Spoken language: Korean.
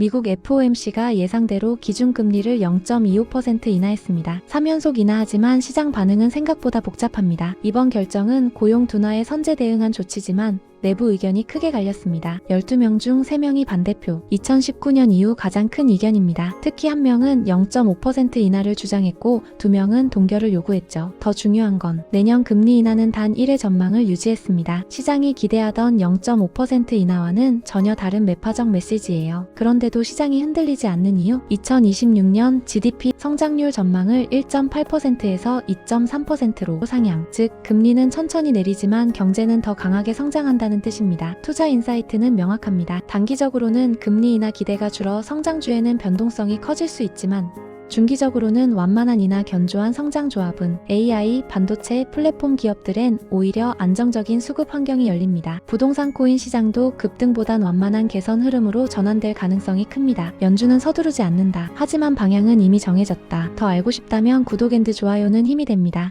미국 FOMC가 예상대로 기준금리를 0.25% 인하했습니다. 3연속 인하하지만 시장 반응은 생각보다 복잡합니다. 이번 결정은 고용 둔화에 선제 대응한 조치지만 내부 의견이 크게 갈렸습니다. 12명 중 3명이 반대표. 2019년 이후 가장 큰 이견입니다. 특히 한 명은 0.5% 인하를 주장했고 두 명은 동결을 요구했죠. 더 중요한 건 내년 금리 인하는 단 1의 전망을 유지했습니다. 시장이 기대하던 0.5% 인하와는 전혀 다른 매파적 메시지예요. 그런데도 시장이 흔들리지 않는 이유? 2026년 GDP 성장률 전망을 1.8%에서 2.3%로 상향. 즉, 금리는 천천히 내리지만 경제는 더 강하게 성장한다는 뜻입니다. 투자 인사이트는 명확합니다. 단기적으로는 금리 인하 기대가 줄어 성장주에는 변동성이 커질 수 있지만 중기적으로는 완만한 인하 견조한 성장 조합은 AI, 반도체, 플랫폼 기업들엔 오히려 안정적인 수급 환경이 열립니다. 부동산 코인 시장도 급등보단 완만한 개선 흐름으로 전환될 가능성이 큽니다. 연준은 서두르지 않는다. 하지만 방향은 이미 정해졌다. 더 알고 싶다면 구독 앤드 좋아요는 힘이 됩니다.